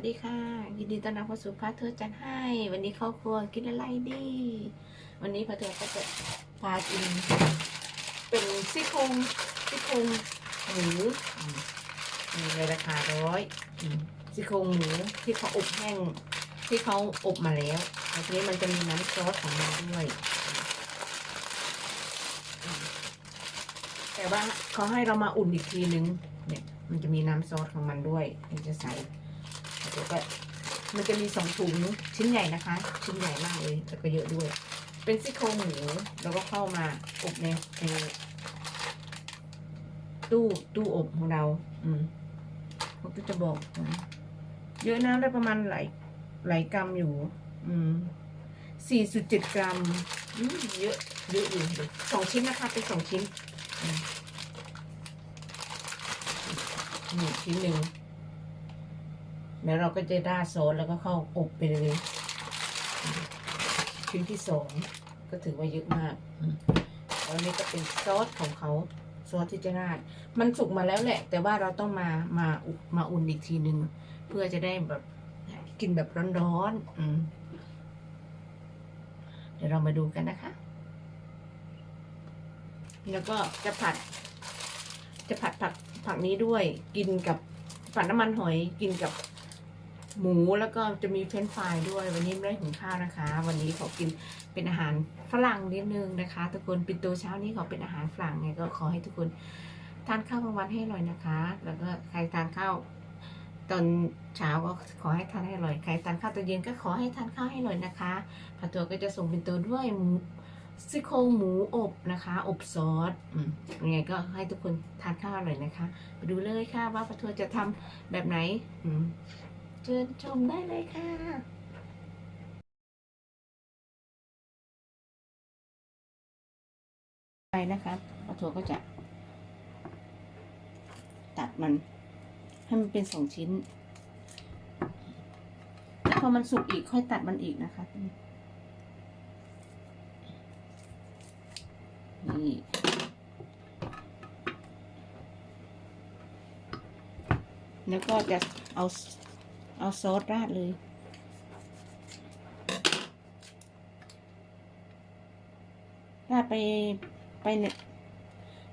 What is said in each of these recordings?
วัสดีค่ะ ยินดีต้อนรับเข้าสู่พาเธอจันให้ วันนี้ครอบครัวกินอะไรดี วันนี้พาเธอก็จะพากิน เป็นซี่โครงซี่โครงหมูมีในราคาร้อยซี่โครงหมูที่เขาอบแห้งที่เขาอบมาแล้วแล้วทีนี้มันจะมีน้ำซอสของมันด้วย แต่ว่าเขาให้เรามาอุ่นอีกทีนึง เนี่ย มันจะมีน้ำซอสของมันด้วยมันจะใส่ แล้วก็มันจะมีสองถุงชิ้นใหญ่นะคะ ชิ้นใหญ่มากเลยแล้วก็เยอะด้วย เป็นซี่โครงหมูแล้วก็เข้ามาอบในในตู้ตู้อบของเรา อืมผมก็จะบอกเยอะนะได้ประมาณหลายหลายกรัมอยู่ อืมสี่สิบเจ็ดกรัมเยอะเยอะอยู่สองชิ้นนะคะ เป็นสองชิ้นหนึ่งชิ้นหนึ่ง แล้วเราก็จะราดซอสแล้วก็เข้าอบไปเลยชิ้นที่สองก็ถือว่าเยอะมากแล้วนี่ก็เป็นซอสของเขาซอสที่จะราด มันสุกมาแล้วแหละ แต่ว่าเราต้องมามาอุมาอุ่นอีกทีหนึ่งเพื่อจะได้แบบกินแบบร้อนๆเดี๋ยวเรามาดูกันนะคะ แล้วก็จะผัด จะผัดผักผักนี้ด้วย กินกับผัดน้ำมันหอยกินกับ หมูแล้วก็จะมีเฟรนฟรายด้วย วันนี้ไม่ได้หุงข้าวนะคะ วันนี้ขอกินเป็นอาหารฝรั่งนิดนึงนะคะ ทุกคนปินโตเช้านี้ขอเป็นอาหารฝรั่งไงก็ขอให้ทุกคนทานข้าวกลางวันให้อร่อยนะคะ แล้วก็ใครทานข้าวตอนเช้าก็ขอให้ทานให้อร่อย ใครทานข้าวตอนเย็นก็ขอให้ทานข้าวให้อร่อยนะคะพาตัวก็จะส่งเปินโตด้วยหมูซี่โครงหมูอบนะคะ อบซอสอืมยังไงก็ให้ทุกคนทานข้าวอร่อยนะคะ ไปดูเลยค่ะว่าปะทัวจะทำแบบไหนอืม ชิญชมได้เลยค่ะ ไปนะคะปะทัวก็จะ ตัดมัน ให้มันเป็นสองชิ้น พอมันสุกอีกค่อยตัดมันอีกนะคะ นี่แล้วก็จะเอา เอาซอสราดเลย ราดไปไป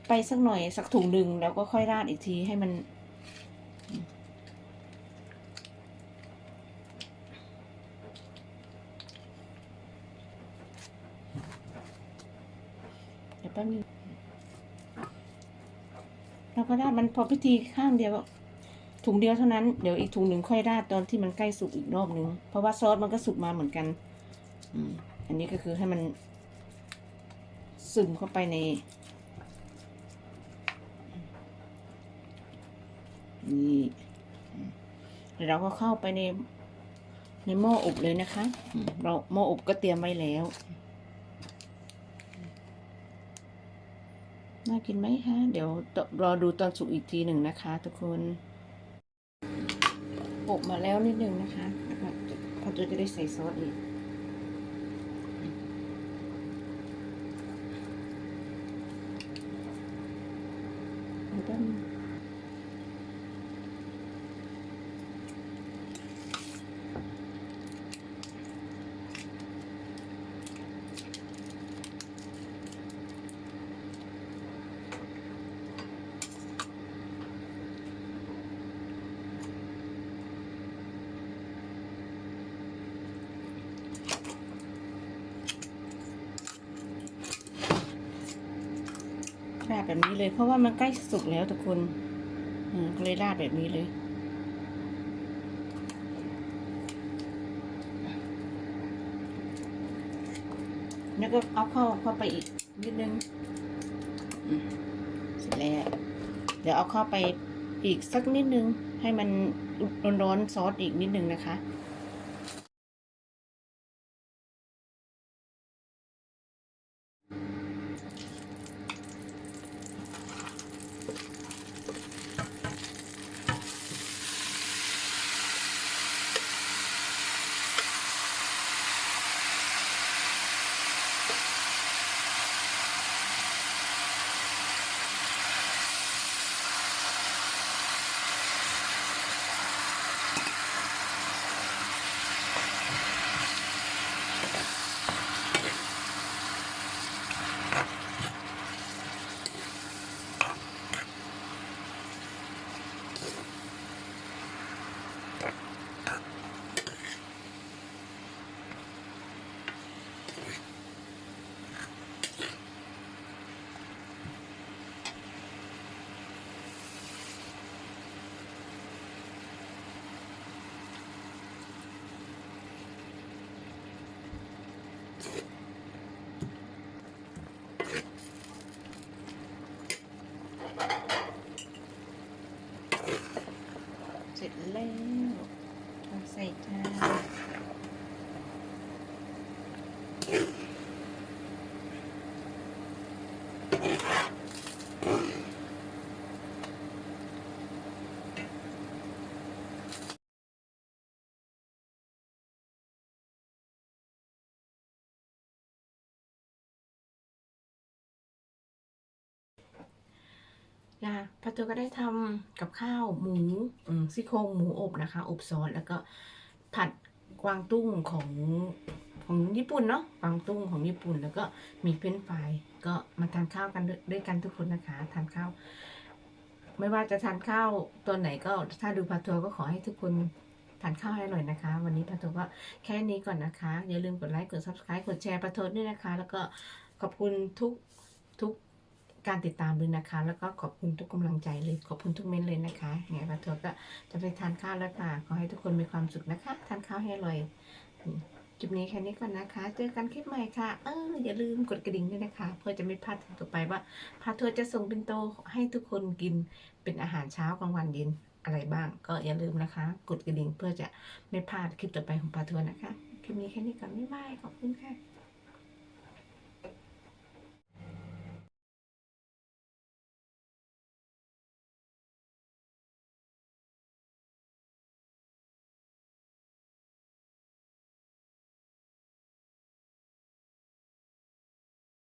ไปสักหน่อยสักถุงหนึ่งแล้วก็ค่อยราดอีกทีให้มัน เดี๋ยวแป๊บนึงเราก็ราดมันพอพิธีข้างเดียว ถุงเดียวเท่านั้น เดี๋ยวอีกถุงหนึ่งค่อยราดตอนที่มันใกล้สุกอีกรอบนึง เพราะว่าซอสมันก็สุกมาเหมือนกัน อืม อันนี้ก็คือให้มัน ซึมเข้าไปใน นี่เดี๋ยวเราก็เข้าไปใน ในหม้ออบเลยนะคะ เราหม้ออบก็เตรียมไว้แล้ว น่ากินไหมคะ เดี๋ยวรอดูตอนสุกอีกทีหนึ่งนะคะ ทุกคน อบมาแล้วนิดนึงนะคะแล้วก็พอตัวจะได้ใส่ซอสอีกเดี๋ยว ราดแบบนี้เลยเพราะว่ามันใกล้สุกแล้วทุกคนก็เลยราดแบบนี้เลยแล้วก็เอาเข้าเข้าไปอีกนิดนึงเสร็จแล้ว เดี๋ยวเอาเข้าไปอีกสักนิดนึง ให้มันร้อนๆซอสอีกนิดนึงนะคะ นะพัตเตอร์ก็ได้ทำกับข้าวหมูซี่โครงหมูอบนะคะ อบซอสแล้วก็ผัดกวางตุ้งของของญี่ปุ่นเนาะกวางตุ้งของญี่ปุ่น แล้วก็มีเฟรนฟรายก็มาทานข้าวกันด้วยด้วยกันทุกคนนะคะ ทานข้าว ไม่ว่าจะทานข้าวตัวไหนก็ถ้าดูพัตเตอร์ก็ขอให้ทุกคนทานข้าวให้อร่อยนะคะ วันนี้พัตเตอร์ก็แค่นี้ก่อนนะคะ อย่าลืมกดไลค์กด subscribe กดแชร์พัตเตอร์ด้วยนะคะ แล้วก็ขอบคุณทุกทุก การติดตามด้วยนะคะ แล้วก็ขอบคุณทุกกำลังใจเลย ขอบคุณทุกเม้นต์เลยนะคะไงป้าทัวก็จะไปทานข้าวแล้วค่ะ ขอให้ทุกคนมีความสุขนะคะ ทานข้าวให้อร่อยอืมคลิปนี้แค่นี้ก่อนนะคะ เจอกันคลิปใหม่ค่ะ เอออย่าลืมกดกระดิ่งด้วยนะคะ เพื่อจะไม่พลาดคลิปต่อไปว่าพาทัวจะส่งเป็นโตให้ทุกคนกินเป็นอาหารเช้ากลางวันเย็นอะไรบ้างก็อย่าลืมนะคะ กดกระดิ่งเพื่อจะไม่พลาดคลิปต่อไปของพาทัวนะคะ คลิปนี้แค่นี้ก่อน บ๊ายบาย ขอบคุณค่ะ